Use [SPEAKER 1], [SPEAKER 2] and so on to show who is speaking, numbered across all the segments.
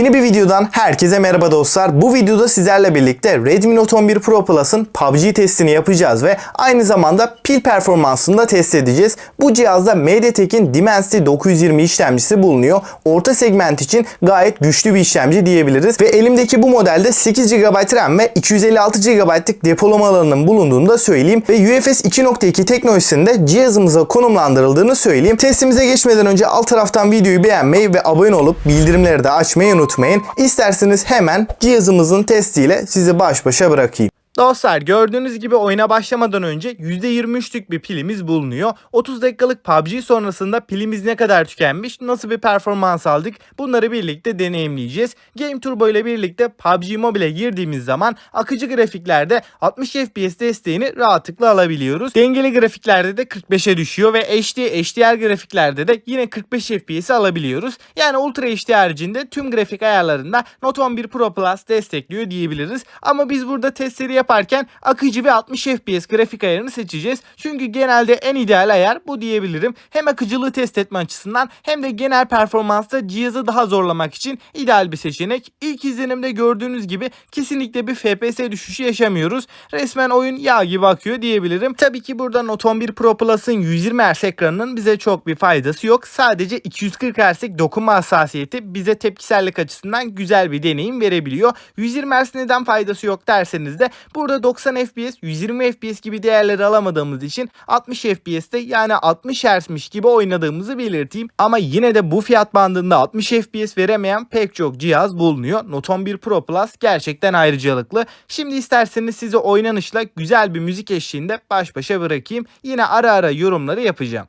[SPEAKER 1] Yeni bir videodan herkese merhaba dostlar. Bu videoda sizlerle birlikte Redmi Note 11 Pro Plus'ın PUBG testini yapacağız ve aynı zamanda pil performansını da test edeceğiz. Bu cihazda MediaTek'in Dimensity 920 işlemcisi bulunuyor. Orta segment için gayet güçlü bir işlemci diyebiliriz ve elimdeki bu modelde 8 GB RAM ve 256 GB'lık depolama alanının bulunduğunu da söyleyeyim ve UFS 2.2 teknolojisinde cihazımıza konumlandırıldığını söyleyeyim. Testimize geçmeden önce alt taraftan videoyu beğenmeyi ve abone olup bildirimleri de açmayı unutmayın. İsterseniz hemen cihazımızın testiyle sizi baş başa bırakayım. Dostlar gördüğünüz gibi oyuna başlamadan önce %23'lük bir pilimiz bulunuyor. 30 dakikalık PUBG sonrasında pilimiz ne kadar tükenmiş, nasıl bir performans aldık bunları birlikte deneyimleyeceğiz. Game Turbo ile birlikte PUBG Mobile'e girdiğimiz zaman akıcı grafiklerde 60 FPS desteğini rahatlıkla alabiliyoruz. Dengeli grafiklerde de 45'e düşüyor ve HD, HDR grafiklerde de yine 45 FPS alabiliyoruz. Yani Ultra HD haricinde tüm grafik ayarlarında Note 11 Pro Plus destekliyor diyebiliriz. Ama biz burada testleri yaparken akıcı ve 60 FPS grafik ayarını seçeceğiz. Çünkü genelde en ideal ayar bu diyebilirim. Hem akıcılığı test etme açısından hem de genel performansta cihazı daha zorlamak için ideal bir seçenek. İlk izlenimde gördüğünüz gibi kesinlikle bir FPS düşüşü yaşamıyoruz. Resmen oyun yağ gibi akıyor diyebilirim. Tabii ki burada Note 11 Pro Plus'ın 120 Hz ekranının bize çok bir faydası yok. Sadece 240 Hz'lik dokunma hassasiyeti bize tepkisellik açısından güzel bir deneyim verebiliyor. 120 Hz neden faydası yok derseniz de Burada 90 FPS, 120 FPS gibi değerleri alamadığımız için 60 FPS'te yani 60 Hz'miş gibi oynadığımızı belirteyim. Ama yine de bu fiyat bandında 60 FPS veremeyen pek çok cihaz bulunuyor. Note 11 Pro Plus gerçekten ayrıcalıklı. Şimdi isterseniz sizi oynanışla güzel bir müzik eşliğinde baş başa bırakayım. Yine ara ara yorumları yapacağım.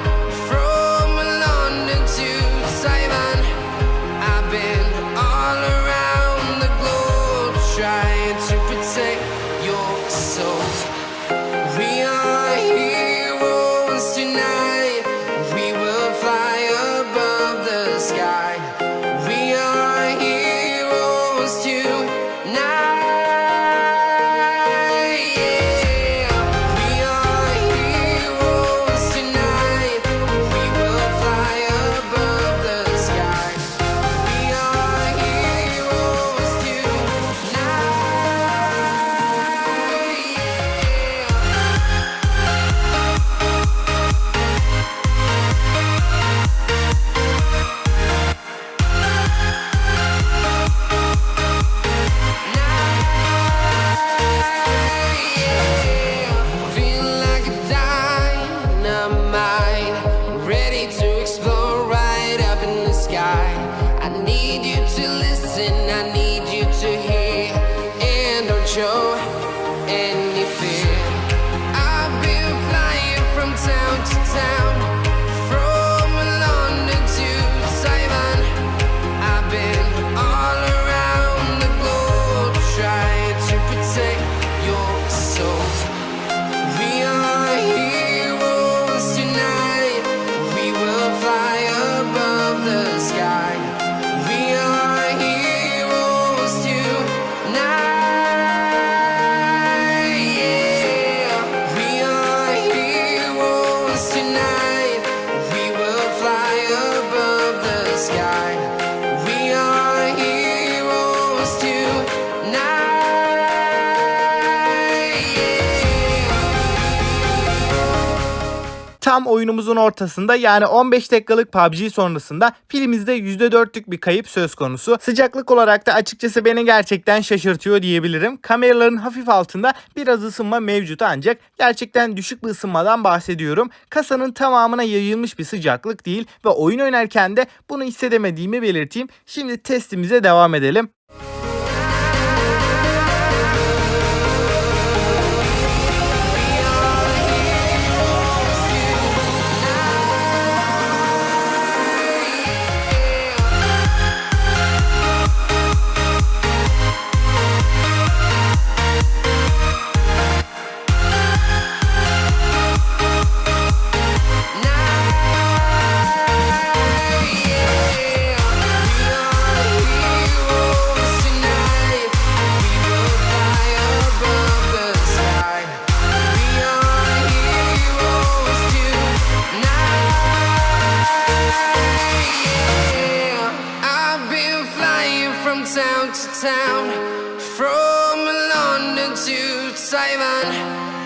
[SPEAKER 2] trying to protect your soul.
[SPEAKER 1] Tam oyunumuzun ortasında yani 15 dakikalık PUBG sonrasında pilimizde %4'lük bir kayıp söz konusu. Sıcaklık olarak da açıkçası beni gerçekten şaşırtıyor diyebilirim. Kameraların hafif altında biraz ısınma mevcut ancak gerçekten düşük bir ısınmadan bahsediyorum. Kasanın tamamına yayılmış bir sıcaklık değil ve oyun oynarken de bunu hissedemediğimi belirteyim. Şimdi testimize devam edelim.
[SPEAKER 2] town to town, from London to Taiwan.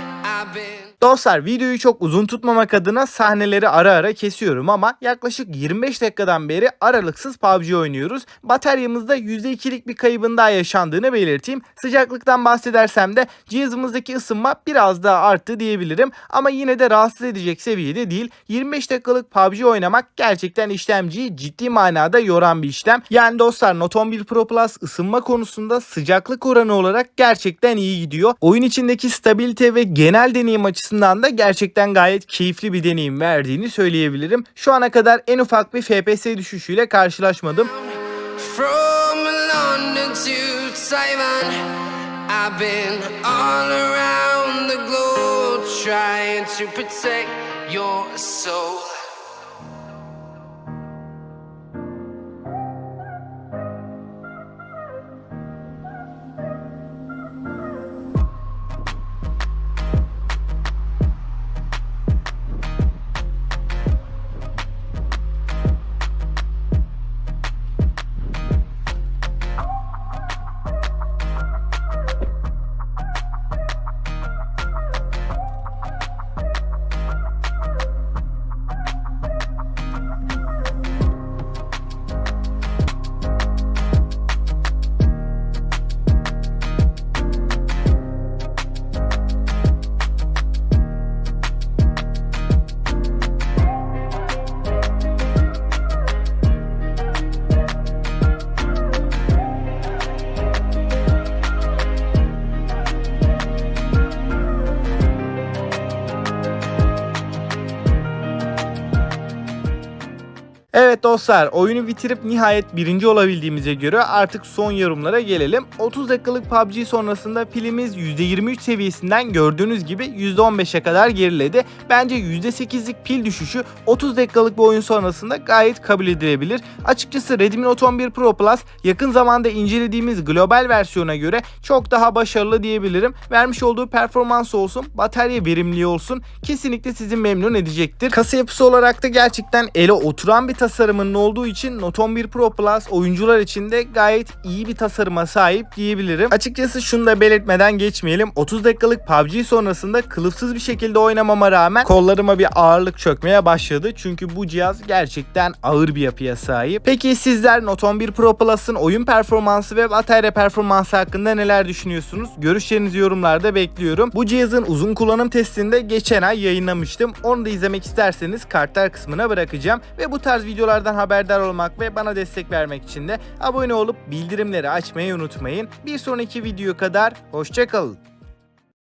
[SPEAKER 1] Dostlar videoyu çok uzun tutmamak adına sahneleri ara ara kesiyorum ama yaklaşık 25 dakikadan beri aralıksız PUBG oynuyoruz. Bataryamızda %2'lik bir kaybın daha yaşandığını belirteyim. Sıcaklıktan bahsedersem de cihazımızdaki ısınma biraz daha arttı diyebilirim. Ama yine de rahatsız edecek seviyede değil. 25 dakikalık PUBG oynamak gerçekten işlemciyi ciddi manada yoran bir işlem. Yani dostlar Note 11 Pro Plus ısınma konusunda sıcaklık oranı olarak gerçekten iyi gidiyor. Oyun içindeki stabilite ve genel deneyim açısından da gerçekten gayet keyifli bir deneyim verdiğini söyleyebilirim. Şu ana kadar en ufak bir FPS düşüşüyle karşılaşmadım.
[SPEAKER 2] From London to Taiwan, I've been all around the globe trying to protect your soul.
[SPEAKER 1] É Evet dostlar oyunu bitirip nihayet birinci olabildiğimize göre artık son yorumlara gelelim. 30 dakikalık PUBG sonrasında pilimiz %23 seviyesinden gördüğünüz gibi %15'e kadar geriledi. Bence %8'lik pil düşüşü 30 dakikalık bir oyun sonrasında gayet kabul edilebilir. Açıkçası Redmi Note 11 Pro Plus yakın zamanda incelediğimiz global versiyona göre çok daha başarılı diyebilirim. Vermiş olduğu performans olsun, batarya verimliliği olsun kesinlikle sizi memnun edecektir. Kasa yapısı olarak da gerçekten ele oturan bir tasarımının olduğu için Note 11 Pro Plus oyuncular için de gayet iyi bir tasarıma sahip diyebilirim. Açıkçası şunu da belirtmeden geçmeyelim. 30 dakikalık PUBG sonrasında kılıfsız bir şekilde oynamama rağmen kollarıma bir ağırlık çökmeye başladı. Çünkü bu cihaz gerçekten ağır bir yapıya sahip. Peki sizler Note 11 Pro Plus'ın oyun performansı ve batarya performansı hakkında neler düşünüyorsunuz? Görüşlerinizi yorumlarda bekliyorum. Bu cihazın uzun kullanım testini de geçen ay yayınlamıştım. Onu da izlemek isterseniz kartlar kısmına bırakacağım. Ve bu tarz videolardan haberdar olmak ve bana destek vermek için de abone olup bildirimleri açmayı unutmayın. Bir sonraki video kadar hoşçakalın.